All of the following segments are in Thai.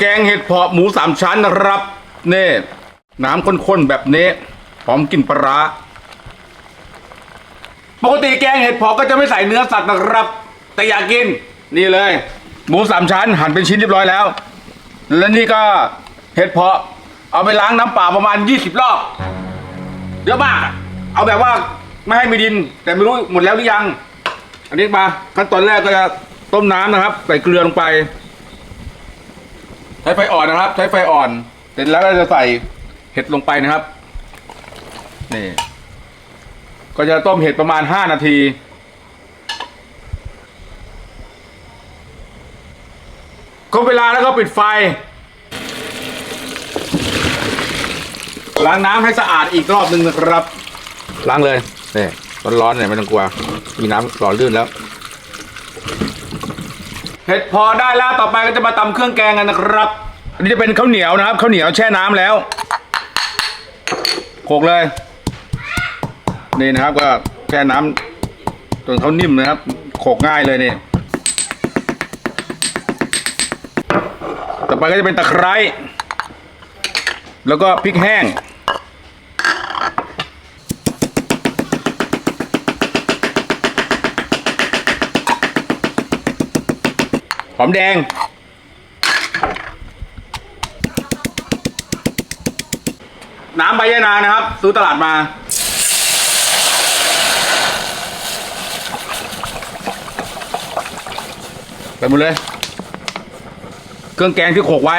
แกงเห็ดเพาะหมูสามชั้นนะครับนี่น้ำข้นๆแบบนี้หอมกลิ่นปลาปกติแกงเห็ดเพาะก็จะไม่ใส่เนื้อสัตว์นะครับ แต่อยากกินนี่เลย หมูสามชั้นหั่นเป็นชิ้นเรียบร้อยแล้ว และนี่ก็เห็ดเพาะ เอาไปล้างน้ำเปล่าประมาณ 20 รอบเยอะมาก เอาแบบว่าไม่ให้มีดิน แต่ไม่รู้หมดแล้วหรือยัง อันนี้มาขั้นตอนแรกก็จะต้มน้ำนะครับ ใส่เกลือลงไป ใช้ไฟอ่อนนะครับ ใช้ไฟอ่อน เสร็จแล้วก็จะใส่เห็ดลงไปนะครับ นี่ ก็จะต้มเห็ดประมาณห้านาทีครบเวลาแล้วก็ปิดไฟ ล้างน้ำให้สะอาดอีกรอบหนึ่งนะครับ ล้างเลยนี่ร้อนๆเนี่ยไม่ต้องกลัว มีน้ำหล่อลื่นแล้ว เห็ดพอได้แล้วต่อไปก็จะมาตำเครื่องแกงกันนะครับ อันนี้จะเป็นข้าวเหนียวนะครับข้าวเหนียวแช่น้ำแล้วโขกเลย นี่นะครับก็แช่น้ำจนเขานิ่มนะครับโขกง่ายเลยนี่ต่อไปก็จะเป็นตะไคร้แล้วก็พริกแห้ง อมแดง น้ำใบยะนางนะครับ ซื้อตลาดมา ไปหมดเลย เครื่องแกงที่โขกไว้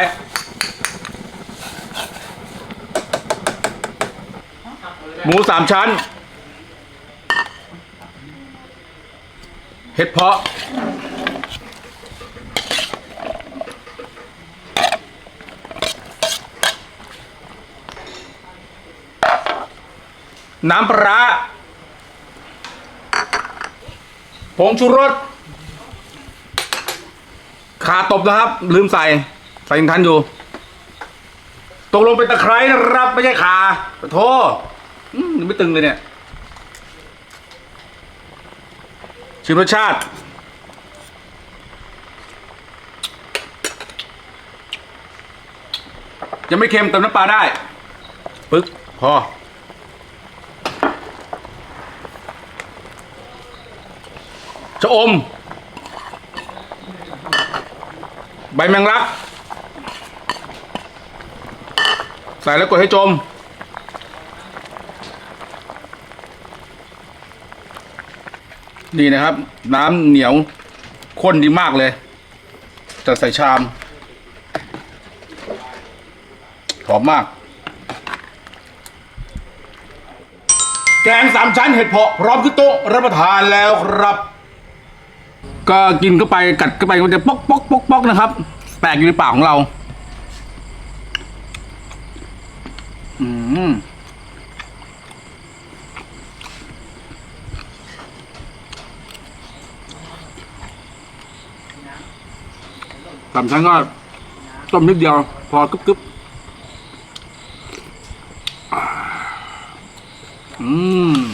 หมูสามชั้น เห็ดเพาะ น้ำปลาผงชูรสขาตบนะครับ ลืมใส่ ใส่ยังทันอยู่ ตกลงเป็นตะไคร้นะครับ ไม่ใช่ขาโทษอืมยังไม่ตึงเลยเนี่ย ชิมรสชาติ ยังไม่เค็มเติมน้ำปลาได้ปึ๊กพอ ชะอม ใบแมงลัก ใส่แล้วกดให้จม นี่นะครับ น้ำเหนียวข้นดีมากเลยจะใส่ชาม หอมมาก แกงสามชั้นเห็ดเพาะพร้อมขึ้นโต๊ะรับประทานแล้วครับ ก็กินเข้าไปกัดเข้าไปมันจะป๊อกป๊อกป๊อกป๊อกนะครับแตกอยู่ในปากของเรา อืมสามชั้นก็ต้มนิดเดียว พอกึบกึบอืม